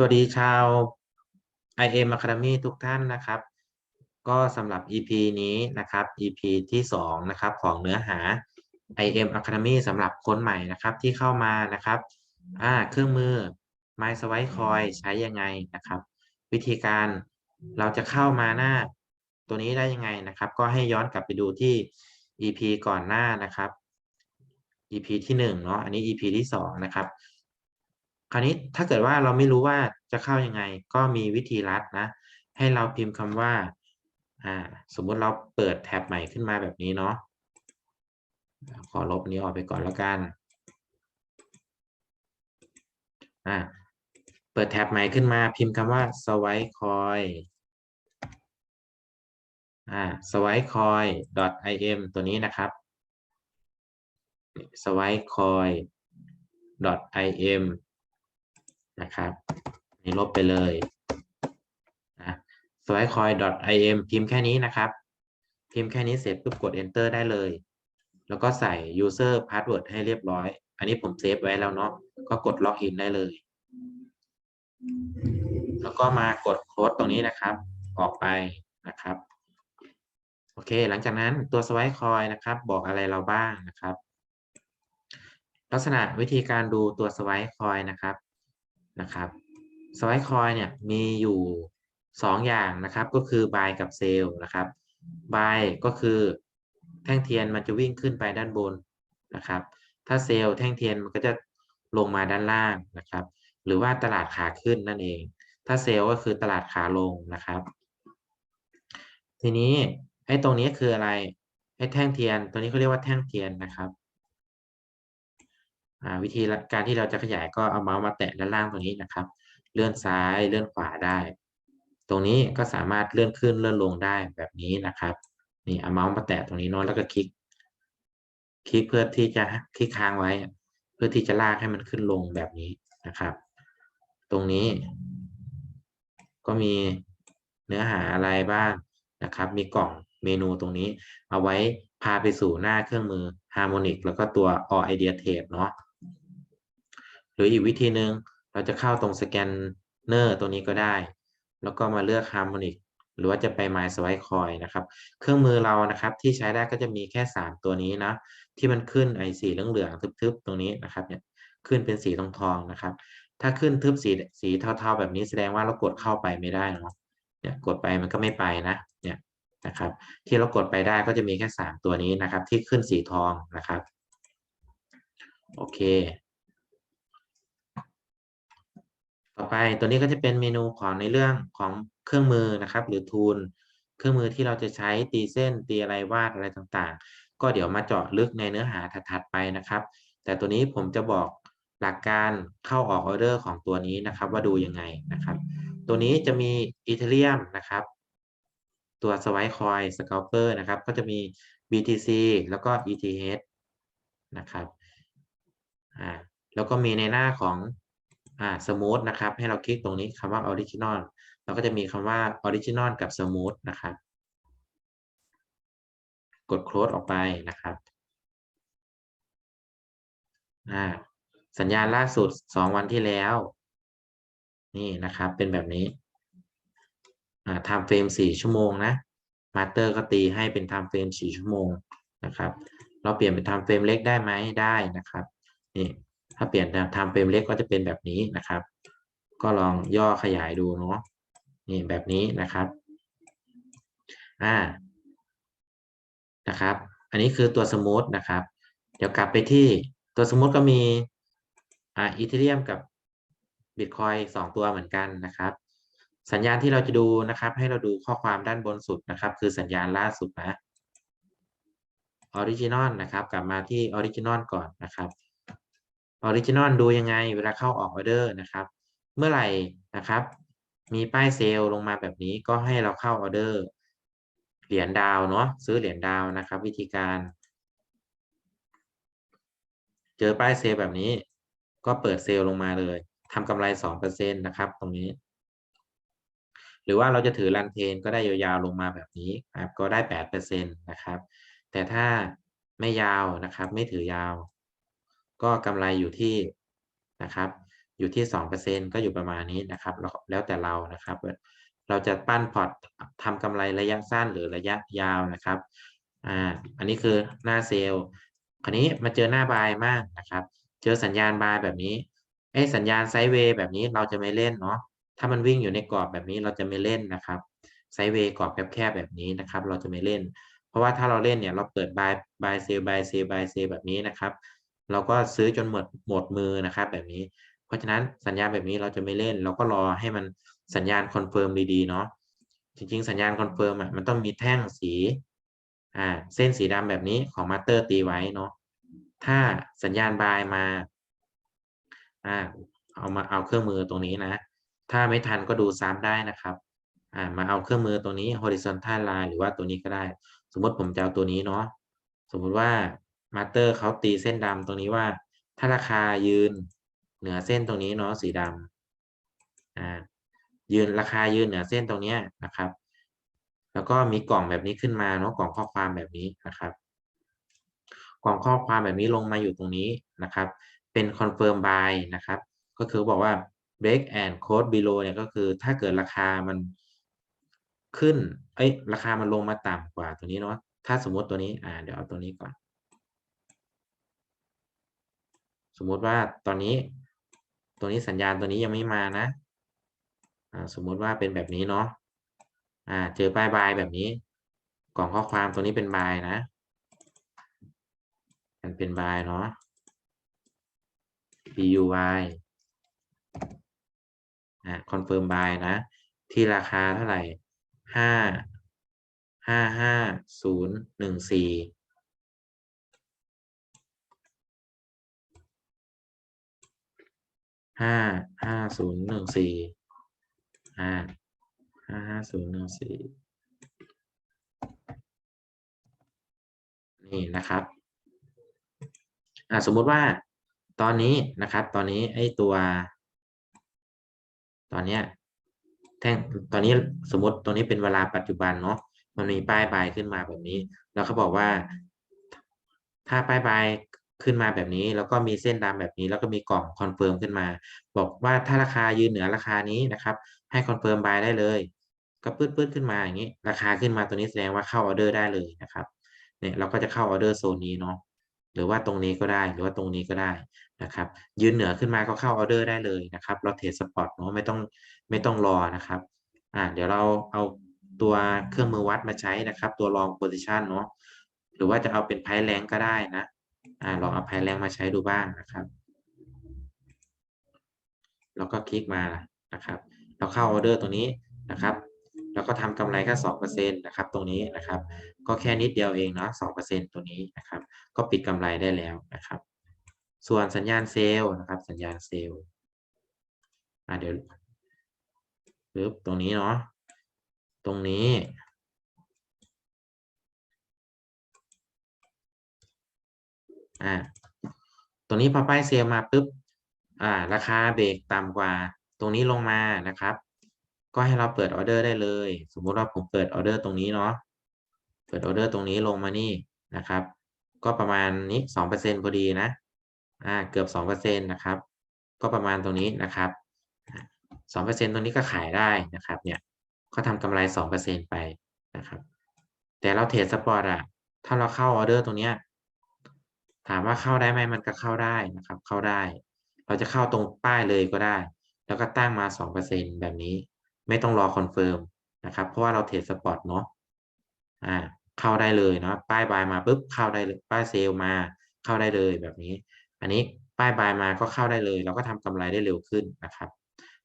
สวัสดีชาว IM Academy ทุกท่านนะครับ ก็สำหรับ EP นี้นะครับ EP ที่สองนะครับของเนื้อหา IM Academy สำหรับคนใหม่นะครับที่เข้ามานะครับอ่าเครื่องมือ My Swipe Coin ใช้ยังไงนะครับ วิธีการเราจะเข้ามาหน้าตัวนี้ได้ยังไงนะครับ ก็ให้ย้อนกลับไปดูที่ EP ก่อนหน้านะครับ EP ที่หนึ่งเนาะอันนี้ EP ที่สองนะครับ คราวนี้ถ้าเกิดว่าเราไม่รู้ว่าจะเข้ายังไง ก็มีวิธีลัดนะ ให้เราพิมพ์คำว่าอ่าสมมุติเราเปิดแท็บใหม่ขึ้นมาแบบนี้เนาะขอลบนี้ออกไปก่อนแล้วกันอ่าเปิดแท็บใหม่ขึ้นมาพิมพ์คำว่า swipe coin อ่า swipe coin im ตัวนี้นะครับ swipe coin im นะครับนี่ลบไปเลยนะ swipecoin im พิมพ์แค่นี้นะครับ พิมพ์แค่นี้เสร็จปุ๊บกด enter ได้เลย แล้วก็ใส่ user password ให้เรียบร้อย อันนี้ผมเซฟไว้แล้วเนาะก็กด login ได้เลย แล้วก็มากดโค้ดตรงนี้นะครับ ออกไปนะครับโอเค หลังจากนั้นตัว swipe coin นะครับ บอกอะไรเราบ้างนะครับ ลักษณะวิธีการดูตัว swipe coin นะครับ นะครับ swipe coin เนี่ยมีอยู่สองอย่างนะครับ ก็คือ buy กับ sell นะครับ buy ก็คือแท่งเทียนมันจะวิ่งขึ้นไปด้านบนนะครับ ถ้า sell แท่งเทียนมันก็จะลงมาด้านล่างนะครับ หรือว่าตลาดขาขึ้นนั่นเอง ถ้า sell ก็คือตลาดขาลงนะครับ ทีนี้ไอ้ตรงนี้คืออะไรไอ้แท่งเทียน ตัวนี้เขาเรียกว่าแท่งเทียนนะครับ วิธีการที่เราจะขยายก็เอาเมาส์มาแตะด้านล่างตรงนี้นะครับ เลื่อนซ้ายเลื่อนขวาได้ ตรงนี้ก็สามารถเลื่อนขึ้นเลื่อนลงได้แบบนี้นะครับนี่เอาเมาส์มาแตะตรงนี้เนาะแล้วก็คลิก คลิกเพื่อที่จะคลิกค้างไว้ เพื่อที่จะลากให้มันขึ้นลงแบบนี้นะครับ ตรงนี้ ก็มีเนื้อหาอะไรบ้างนะครับ มีกล่องเมนูตรงนี้ เอาไว้พาไปสู่หน้าเครื่องมือ Harmonic แล้วก็ตัว All Idea Tape เนาะ หรืออีกวิธีหนึ่งเราจะเข้าตรงสแกนเนอร์ตัวนี้ก็ได้ แล้วก็มาเลือก Harmonic หรือว่าจะไป My Swipe Coin นะครับ เครื่องมือเรานะครับที่ใช้ได้ก็จะมีแค่ 3 ตัวนี้นะที่มันขึ้นไอสีเหลืองๆทึบๆ ตรงนี้นะครับเนี่ยขึ้นเป็นสีทองๆนะครับ ถ้าขึ้นทึบสีสีเทาๆ แบบนี้แสดงว่าเรากดเข้าไปไม่ได้เนาะเนี่ยกดไปมันก็ไม่ไปนะเนี่ยนะครับ ที่เรากดไปได้ก็จะมีแค่ 3 ตัวนี้นะครับ ที่ขึ้นสีทองนะครับ โอเค ต่อไปตัวนี้ก็จะเป็นเมนูของในเรื่องของเครื่องมือนะครับ หรือทูลเครื่องมือที่เราจะใช้ตีเส้นตีอะไรวาดอะไรต่างๆ ก็เดี๋ยวมาเจาะลึกในเนื้อหาถัดๆไปนะครับ แต่ตัวนี้ผมจะบอกหลักการเข้าออกออเดอร์ของตัวนี้นะครับ ว่าดูยังไงนะครับ ตัวนี้จะมีอีเทเรียมนะครับ ตัว Swipe Coin Scalper นะครับ ก็จะมี BTC แล้วก็ ETH นะครับอ่าแล้วก็มีในหน้าของ อ่า Smooth นะครับ ให้เราคลิกตรงนี้คำว่า Original เราก็จะมีคำว่า Original กับ Smooth นะครับ กด close ออกไปนะครับอ่าสัญญาณล่าสุด2วันที่แล้ว นี่นะครับ เป็นแบบนี้อ่า time frame 4ชั่วโมงนะ master ก็ตีให้เป็น time frame 4ชั่วโมงนะครับ เราเปลี่ยนเป็น time frame เล็กได้ไหมได้นะครับ นี่ ถ้าเปลี่ยน time frame เล็กก็จะเป็นแบบนี้นะครับ ก็ลองย่อขยายดูเนาะนี่แบบนี้นะครับอ่านะครับ อันนี้คือตัวสมูทนะครับ เดี๋ยวกลับไปที่ตัวสมูทก็มีอ่าอีเทเรียมกับบิตคอยสองตัวเหมือนกันนะครับ สัญญาณที่เราจะดูนะครับ ให้เราดูข้อความด้านบนสุดนะครับ คือสัญญาณล่าสุดนะออริจินอลนะครับ กลับมาที่ออริจินอลก่อนนะครับ ออริจินอลดูยังไงเวลาเข้าออกออเดอร์นะครับ เมื่อไหร่นะครับ มีป้ายเซลล์ลงมาแบบนี้ก็ให้เราเข้าออเดอร์เหรียญดาวเนาะซื้อเหรียญดาวนะครับ วิธีการ เจอป้ายเซลล์แบบนี้ ก็เปิดเซลล์ลงมาเลยทำกำไรสองเปอร์เซ็นต์นะครับ ตรงนี้ หรือว่าเราจะถือรันเทนก็ได้ยาวๆลงมาแบบนี้ครับก็ได้แปดเปอร์เซ็นต์นะครับ แต่ถ้าไม่ยาวนะครับ ไม่ถือยาว ก็กำไรอยู่ที่นะครับ อยู่ที่สองเปอร์เซ็นก็อยู่ประมาณนี้นะครับแล้วแล้วแต่เรานะครับ เราจะปั้นพอร์ตทำกำไรระยะสั้นหรือระยะยาวนะครับอ่าอันนี้คือหน้าเซลล์คราวนี้มาเจอหน้าบายมากนะครับ เจอสัญญาณบายแบบนี้ไอ้สัญญาณไซด์เวย์แบบนี้เราจะไม่เล่นเนาะถ้ามันวิ่งอยู่ในกรอบแบบนี้เราจะไม่เล่นนะครับไซด์เวย์กรอบแคบๆแบบนี้นะครับ เราจะไม่เล่น เพราะว่าถ้าเราเล่นเนี่ยเราเปิดบายบายเซลบายเซลบายเซลแบบนี้นะครับ เราก็ซื้อจนหมดหมดมือนะครับ แบบนี้ เพราะฉะนั้นสัญญาณแบบนี้เราจะไม่เล่น เราก็รอให้มันสัญญาณคอนเฟิร์มดีๆเนาะจริงๆ สัญญาณคอนเฟิร์มอะมันต้องมีแท่งสีอ่าเส้นสีดำแบบนี้ของมาสเตอร์ตีไว้เนาะถ้าสัญญาณบายมาอ่าเอามาเอาเครื่องมือตรงนี้นะ ถ้าไม่ทันก็ดูซ้ำได้นะครับอ่ามาเอาเครื่องมือตรงนี้ horizontal line หรือว่าตัวนี้ก็ได้ สมมติผมจะเอาตัวนี้เนาะสมมุติว่า มาสเตอร์เขาตีเส้นดำตรงนี้ว่า ถ้าราคายืนเหนือเส้นตรงนี้เนาะสีดำอ่ายืนราคายืนเหนือเส้นตรงนี้นะครับ แล้วก็มีกล่องแบบนี้ขึ้นมาเนาะกล่องข้อความแบบนี้นะครับ กล่องข้อความแบบนี้ลงมาอยู่ตรงนี้นะครับ เป็น confirm buy นะครับ ก็คือบอกว่า break and close below เนี่ยก็คือถ้าเกิดราคามันขึ้น เอ้ย ราคามันลงมาต่ำกว่าตัวนี้เนาะ ถ้าสมมติตัวนี้ อ่า เดี๋ยวเอาตัวนี้ก่อน สมมุติว่าตอนนี้ตัวนี้สัญญาณตัวนี้ยังไม่มานะสมมุติว่าเป็นแบบนี้เนาะเจอป้ายบายแบบนี้ กล่องข้อความตัวนี้เป็นบายนะ มันเป็นบายเนาะ BUY อ่าคอนเฟิร์มบายนะ ที่ราคาเท่าไหร่ห้าห้าห้าศูนย์หนึ่งสี่ ห้าห้าศูนย์หนึ่งสี่ห้าห้าห้าศูนย์หนึ่งสี่นี่นะครับอ่าสมมุติว่าตอนนี้นะครับ ตอนนี้ไอ้ตัว ตอนเนี้ยแท่งตอนนี้สมมติตัวนี้เป็นเวลาปัจจุบันเนาะมันมีป้ายใบขึ้นมาแบบนี้ แล้วเขาบอกว่า ถ้าป้ายใบ ขึ้นมาแบบนี้ แล้วก็มีเส้นดำแบบนี้ แล้วก็มีกล่องคอนเฟิร์มขึ้นมา บอกว่าถ้าราคายืนเหนือราคานี้นะครับ ให้คอนเฟิร์มบายได้เลย ก็ปื้ดๆขึ้นมาอย่างนี้ ราคาขึ้นมาตัวนี้แสดงว่าเข้าออเดอร์ได้เลยนะครับ เนี่ยเราก็จะเข้าออเดอร์โซนนี้เนาะ หรือว่าตรงนี้ก็ได้ หรือว่าตรงนี้ก็ได้นะครับ ยืนเหนือขึ้นมาก็เข้าออเดอร์ได้เลยนะครับ เราเทรดสปอตเนาะไม่ต้องไม่ต้องรอนะครับ อ่าเดี๋ยวเราเอาตัวเครื่องมือวัดมาใช้นะครับ ตัวลองโพซิชันเนาะ หรือว่าจะเอาเป็นไพ่แรงก็ได้นะ อ่าลองเอาไพแรงมาใช้ดูบ้างนะครับ แล้วก็คลิกมานะครับ เราเข้าออเดอร์ตรงนี้นะครับ แล้วก็ทำกำไรแค่สองเปอร์เซ็นต์นะครับ ตรงนี้นะครับ ก็แค่นิดเดียวเองเนาะสองเปอร์เซ็นตัวนี้นะครับ ก็ปิดกำไรได้แล้วนะครับ ส่วนสัญญาณเซลล์นะครับ สัญญาณเซลล์อ่าเดี๋ยวปึ๊บตรงนี้เนาะตรงนี้ อ่าตรงนี้พอป้ายเซลมาปุ๊บอ่าราคาเบรกต่ำกว่า ตรงนี้ลงมานะครับ ก็ให้เราเปิดออเดอร์ได้เลย สมมุติว่าผมเปิดออเดอร์ตรงนี้เนาะเปิดออเดอร์ตรงนี้ลงมานี่นะครับ ก็ประมาณนี้สองเปอร์เซ็นพอดีนะอ่าเกือบสองเปอร์เซ็นนะครับ ก็ประมาณตรงนี้นะครับสองเปอร์เซ็นตรงนี้ก็ขายได้นะครับเนี่ยก็ทำกำไรสองเปอร์เซ็นไปนะครับ แต่เราเทรดสปอร์ตอะถ้าเราเข้าออเดอร์ตรงเนี้ย ถามว่าเข้าได้ไหมมันก็เข้าได้นะครับ เข้าได้ เราจะเข้าตรงป้ายเลยก็ได้ แล้วก็ตั้งมาสองเปอร์เซ็นแบบนี้ ไม่ต้องรอคอนเฟิร์มนะครับ เพราะว่าเราเทรดสปอร์ตเนาะอ่าเข้าได้เลยเนาะป้ายบายมาปุ๊บเข้าได้เลยป้ายเซลมาเข้าได้เลยแบบนี้ อันนี้ป้ายบายมาก็เข้าได้เลย เราก็ทำกำไรได้เร็วขึ้นนะครับ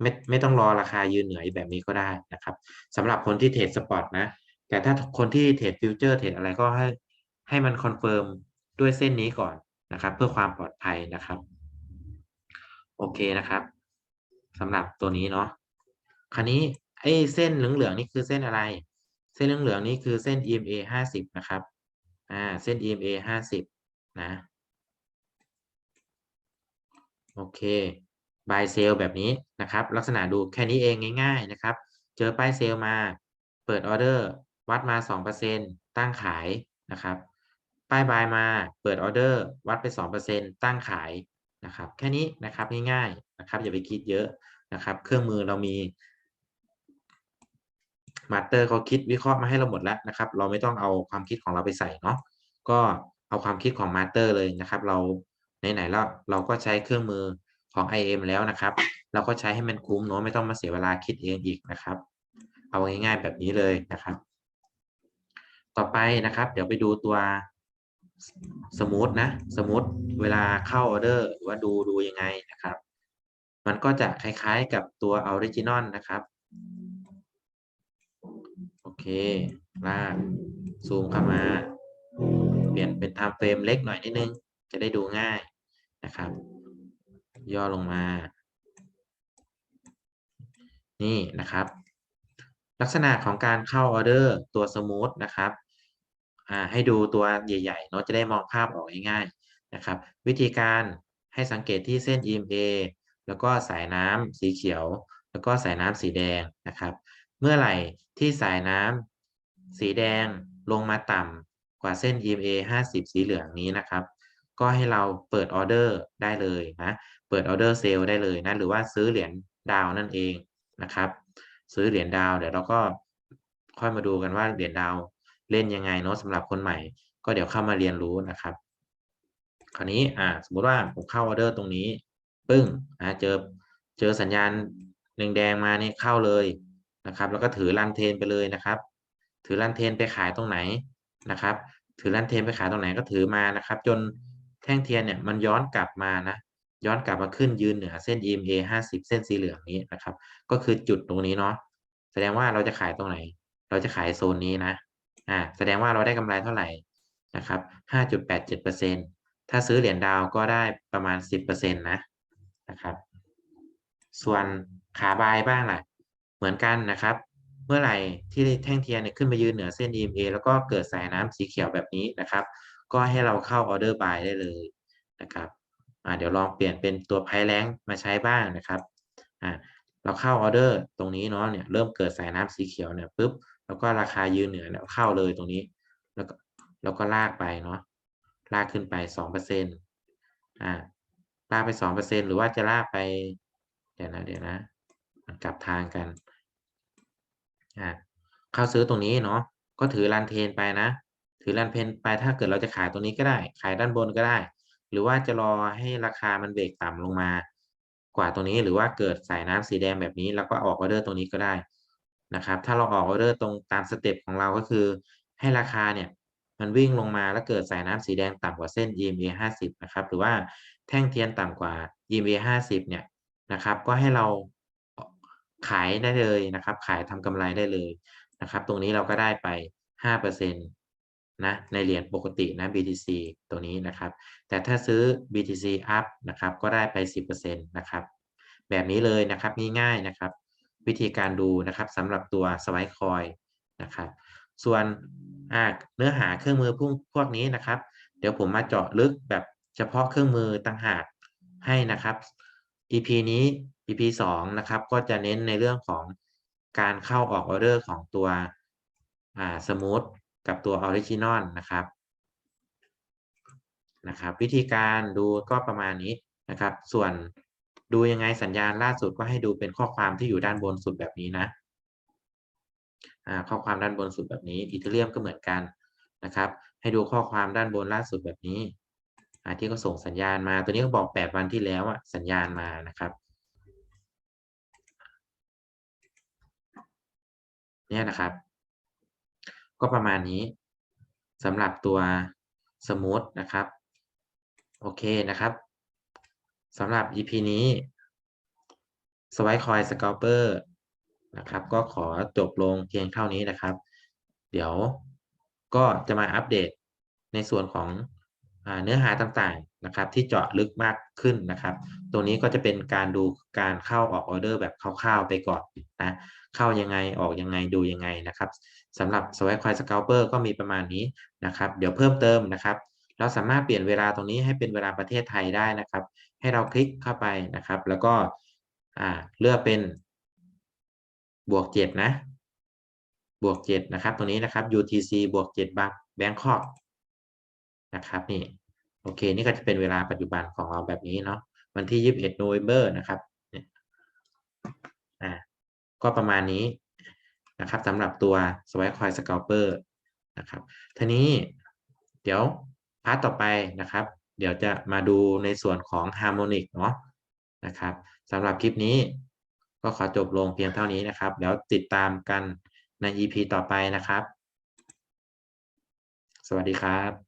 ไม่ไม่ต้องรอราคายืนเหนือแบบนี้ก็ได้นะครับสำหรับคนที่เทรดสปอร์ตนะ แต่ถ้าคนที่เทรดฟิวเจอร์เทรดอะไรก็ให้ให้มันคอนเฟิร์ม ด้วยเส้นนี้ก่อนนะครับ เพื่อความปลอดภัยนะครับ โอเคนะครับสำหรับตัวนี้เนาะคราวนี้ไอ้เส้นเหลืองๆนี่คือเส้นอะไร เส้นเหลืองๆนี่คือเส้น EMA ห้าสิบนะครับอ่าเส้น EMA ห้าสิบนะโอเคบายเซลแบบนี้นะครับ ลักษณะดูแค่นี้เองง่ายๆนะครับ เจอป้ายเซลมา เปิดออเดอร์ วัดมา 2%ตั้งขายนะครับ ป้ายบายมา เปิดออเดอร์ วัดไป 2%ตั้งขายนะครับ แค่นี้นะครับง่ายๆนะครับ อย่าไปคิดเยอะนะครับ เครื่องมือเรามีมาสเตอร์เขาคิดวิเคราะห์มาให้เราหมดแล้วนะครับ เราไม่ต้องเอาความคิดของเราไปใส่เนาะก็เอาความคิดของมาสเตอร์เลยนะครับ เราไหนๆแล้วเราก็ใช้เครื่องมือของ IM แล้วนะครับ เราก็ใช้ให้มันคุ้มเนาะไม่ต้องมาเสียเวลาคิดเองอีกนะครับ เอาง่ายๆแบบนี้เลยนะครับ ต่อไปนะครับ เดี๋ยวไปดูตัว สมูทนะสมูทเวลาเข้าออเดอร์หรือว่าดูดูยังไงนะครับ มันก็จะคล้ายๆกับตัวออริจินอลนะครับ โอเค ลากซูมเข้ามา เปลี่ยนเป็นไทม์เฟรมเล็กหน่อยนิดนึง จะได้ดูง่ายนะครับ ย่อลงมา นี่นะครับ ลักษณะของการเข้าออเดอร์ตัวสมูทนะครับ ให้ดูตัวใหญ่ๆเนาะจะได้มองภาพออกง่ายๆนะครับ วิธีการให้สังเกตที่เส้น EMA แล้วก็สายน้ำสีเขียว แล้วก็สายน้ำสีแดงนะครับ เมื่อไหร่ที่สายน้ำสีแดงลงมาต่ำกว่าเส้น EMA 50 สีเหลืองนี้นะครับ ก็ให้เราเปิดออเดอร์ได้เลยนะเปิดออเดอร์เซลล์ได้เลยนะหรือว่าซื้อเหรียญดาวนั่นเองนะครับ ซื้อเหรียญดาวเดี๋ยวเราก็ค่อยมาดูกันว่าเหรียญดาว เล่นยังไงเนาะสำหรับคนใหม่ ก็เดี๋ยวเข้ามาเรียนรู้นะครับ คราวนี้อ่าสมมุติว่าผมเข้าออเดอร์ตรงนี้ปึ้งอ่าเจอเจอสัญญาณแดงๆมาเนี่ยเข้าเลยนะครับ แล้วก็ถือรันเทนไปเลยนะครับ ถือรันเทนไปขายตรงไหนนะครับ ถือรันเทนไปขายตรงไหนก็ถือมานะครับ จนแท่งเทียนเนี่ยมันย้อนกลับมานะย้อนกลับมาขึ้นยืนเหนือเส้น EMA 50 เส้นสีเหลืองนี้นะครับ ก็คือจุดตรงนี้เนาะแสดงว่าเราจะขายตรงไหน เราจะขายโซนนี้นะ อ่าแสดงว่าเราได้กำไรเท่าไหร่นะครับห้าจุดแปดเจ็ดเปอร์เซ็นถ้าซื้อเหรียญดาวก็ได้ประมาณสิบเปอร์เซ็นตนะนะครับ ส่วนขาบายบ้างล่ะ เหมือนกันนะครับ เมื่อไหร่ที่แท่งเทียนเนี่ยขึ้นมายืนเหนือเส้น EMA แล้วก็เกิดสายน้ำสีเขียวแบบนี้นะครับ ก็ให้เราเข้าออเดอร์บายได้เลยนะครับอ่าเดี๋ยวลองเปลี่ยนเป็นตัวไพแรงมาใช้บ้างนะครับอ่าเราเข้าออเดอร์ตรงนี้เนาะเนี่ยเริ่มเกิดสายน้ำสีเขียวเนี่ยปุ๊บ แล้วก็ราคายืนเหนือแล้วเข้าเลยตรงนี้ แล้วก็แล้วก็ลากไปเนาะลากขึ้นไปสองเปอร์เซ็นต์อ่าลากไปสองเปอร์เซ็นหรือว่าจะลากไป เดี๋ยวนะเดี๋ยวนะกลับทางกันอ่าเข้าซื้อตรงนี้เนาะก็ถือรันเทนไปนะ ถือรันเพนไปถ้าเกิดเราจะขายตรงนี้ก็ได้ ขายด้านบนก็ได้ หรือว่าจะรอให้ราคามันเบรกต่ำลงมา กว่าตรงนี้หรือว่าเกิดสายน้ำสีแดงแบบนี้ แล้วก็ออกออเดอร์ตรงนี้ก็ได้ นะครับ ถ้าเราออกออเดอร์ตรงตามสเต็ปของเราก็คือ ให้ราคาเนี่ยมันวิ่งลงมาแล้วเกิดสายน้ำสีแดงต่ำกว่าเส้น EMA 50 นะครับ หรือว่าแท่งเทียนต่ำกว่า EMA 50 เนี่ยนะครับ ก็ให้เราขายได้เลยนะครับ ขายทำกำไรได้เลยนะครับ ตรงนี้เราก็ได้ไป 5%นะในเหรียญปกตินะ BTC ตัวนี้นะครับ แต่ถ้าซื้อ BTC up นะครับ ก็ได้ไป 10%นะครับ แบบนี้เลยนะครับง่ายๆนะครับ วิธีการดูนะครับสำหรับตัวสไวคอยนะครับ ส่วนเนื้อหาเครื่องมือพวกพวกนี้นะครับ เดี๋ยวผมมาเจาะลึกแบบเฉพาะเครื่องมือต่างหากให้นะครับ EP นี้ EP สองนะครับ ก็จะเน้นในเรื่องของการเข้าออกออเดอร์ของตัวสมูทกับตัวออริจินอลนะครับนะครับ วิธีการดูก็ประมาณนี้นะครับ ส่วน ดูยังไงสัญญาณล่าสุดก็ให้ดูเป็นข้อความที่อยู่ด้านบนสุดแบบนี้นะข้อความด้านบนสุดแบบนี้อีเทเรียมก็เหมือนกันนะครับ ให้ดูข้อความด้านบนล่าสุดแบบนี้ที่เขาส่งสัญญาณมา ตัวนี้เขาบอกแปดวันที่แล้วสัญญาณมานะครับเนี่ยนะครับ ก็ประมาณนี้สำหรับตัวสมูทนะครับ โอเคนะครับ สำหรับ EP นี้สไวคอยสกอ l เปอร์นะครับ ก็ขอจบลงเพียงเท่านี้นะครับ เดี๋ยวก็จะมาอัปเดตในส่วนของเนื้อหาต่างๆนะครับ ที่เจาะลึกมากขึ้นนะครับตรงนี้ก็จะเป็นการดูการเข้าออกออเดอร์แบบคร่าวๆไปก่อนนะเข้ายังไงออกยังไงดูยังไงนะครับสำหรับสวายคอยสก a ลเปอร์ก็มีประมาณนี้นะครับ เดี๋ยวเพิ่มเติมนะครับ เราสามารถเปลี่ยนเวลาตรงนี้ให้เป็นเวลาประเทศไทยได้นะครับ ให้เราคลิกเข้าไปนะครับ แล้วก็เลือกเป็นบวกเจ็ดนะบวกเจ็ดนะครับตรงนี้นะครับ UTC บวกเจ็ดบักแบงคอกนะครับนี่โอเคนี่ก็จะเป็นเวลาปัจจุบันของเราแบบนี้เนาะวันที่ 21 November นะครับเนี่ยอ่าก็ประมาณนี้นะครับสำหรับตัว Swipe Coin Scalper นะครับทีนี้เดี๋ยวพาร์ทต่อไปนะครับ เดี๋ยวจะมาดูในส่วนของฮาร์โมนิกเนาะนะครับสำหรับคลิปนี้ก็ขอจบลงเพียงเท่านี้นะครับ เดี๋ยวติดตามกันใน EP ต่อไปนะครับ สวัสดีครับ